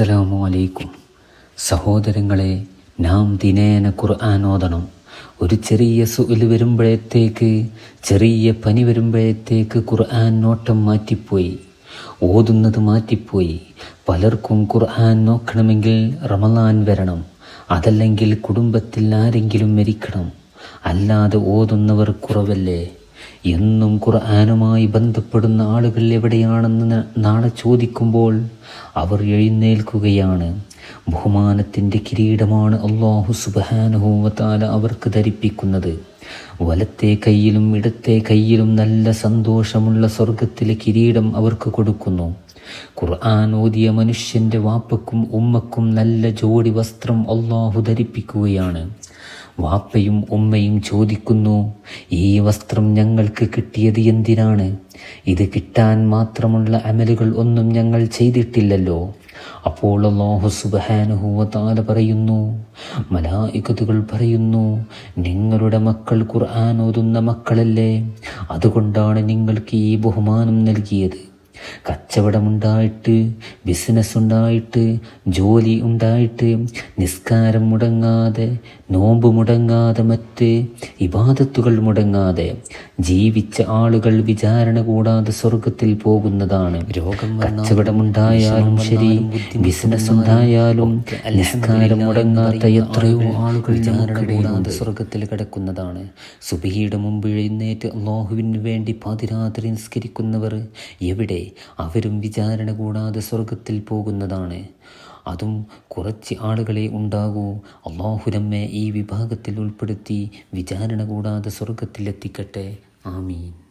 അസ്സലാമു അലൈക്കും. സഹോദരങ്ങളെ നാം ദിനേന ഖുർആൻ ഓതണം. ഒരു ചെറിയ സുഖൽ വരുമ്പോഴത്തേക്ക് ചെറിയ പനി വരുമ്പോഴത്തേക്ക് ഖുർആൻ നോട്ടം മാറ്റിപ്പോയി. ഓതുന്നത് മാറ്റിപ്പോയി. പലർക്കും ഖുർആൻ നോക്കണമെങ്കിൽ റമലാൻ വരണം. അതല്ലെങ്കിൽ കുടുംബത്തിൽ ആരെങ്കിലും മരിക്കണം. അല്ലാതെ ഓതുന്നവർ കുറവല്ലേ? എന്നും ഖുർആാനുമായി ബന്ധപ്പെടുന്ന ആളുകൾ എവിടെയാണെന്ന് നാളെ ചോദിക്കുമ്പോൾ അവർ എഴുന്നേൽക്കുകയാണ്. ബഹുമാനത്തിന്റെ കിരീടമാണ് അള്ളാഹു സുബാനുഹൂവത്താല അവർക്ക് ധരിപ്പിക്കുന്നത്. വലത്തെ കയ്യിലും ഇടത്തെ കയ്യിലും നല്ല സന്തോഷമുള്ള സ്വർഗത്തിലെ കിരീടം അവർക്ക് കൊടുക്കുന്നു. ഖുർആൻ ഓതിയ മനുഷ്യന്റെ വാപ്പക്കും ഉമ്മക്കും നല്ല ജോഡി വസ്ത്രം അള്ളാഹു ധരിപ്പിക്കുകയാണ്. വാപ്പയും ഉമ്മയും ചോദിക്കുന്നു ഈ വസ്ത്രം ഞങ്ങൾക്ക് കിട്ടിയത് എന്തിനാണ്? ഇത് കിട്ടാൻ മാത്രമുള്ള അമലുകൾ ഒന്നും ഞങ്ങൾ ചെയ്തിട്ടില്ലല്ലോ. അപ്പോൾ അള്ളാഹു സുബാനുഹൂവത്താല പറയുന്നു മലായികത്തുകൾ പറയുന്നു നിങ്ങളുടെ മക്കൾ ഖുർആൻ ഓതുന്ന മക്കളല്ലേ? അതുകൊണ്ടാണ് നിങ്ങൾക്ക് ഈ ബഹുമാനം നൽകിയത്. കച്ചവടമുണ്ടായിട്ട് ബിസിനസ് ഉണ്ടായിട്ട് ജോലി ഉണ്ടായിട്ട് നിസ്കാരം മുടങ്ങാതെ നോമ്പ് മുടങ്ങാതെ മറ്റ് ഇബാദത്തുകൾ മുടങ്ങാതെ ജീവിച്ച ആളുകൾ വിചാരണ കൂടാതെ സ്വർഗത്തിൽ പോകുന്നതാണ്. രോഗം കച്ചവടമുണ്ടായാലും ശരി ബിസിനസ് ഉണ്ടായാലും നിസ്കാരം മുടങ്ങാത്ത എത്രയോ ആളുകൾ കൂടാതെ സ്വർഗത്തിൽ കിടക്കുന്നതാണ്. സുബിയുടെ മുമ്പ് എഴുന്നേറ്റ് അള്ളാഹുവിന് വേണ്ടി പാതിരാത്രി നിസ്കരിക്കുന്നവർ എവിടെ? അവരും വിചാരണ കൂടാതെ സ്വർഗത്തിൽ പോകുന്നതാണ്. അതും കുറച്ച് ആളുകളെ ഉണ്ടാകൂ. അള്ളാഹു നമ്മെ ഈ വിഭാഗത്തിൽ ഉൾപ്പെടുത്തി വിചാരണ കൂടാതെ സ്വർഗത്തിലെത്തിക്കട്ടെ ആമീൻ.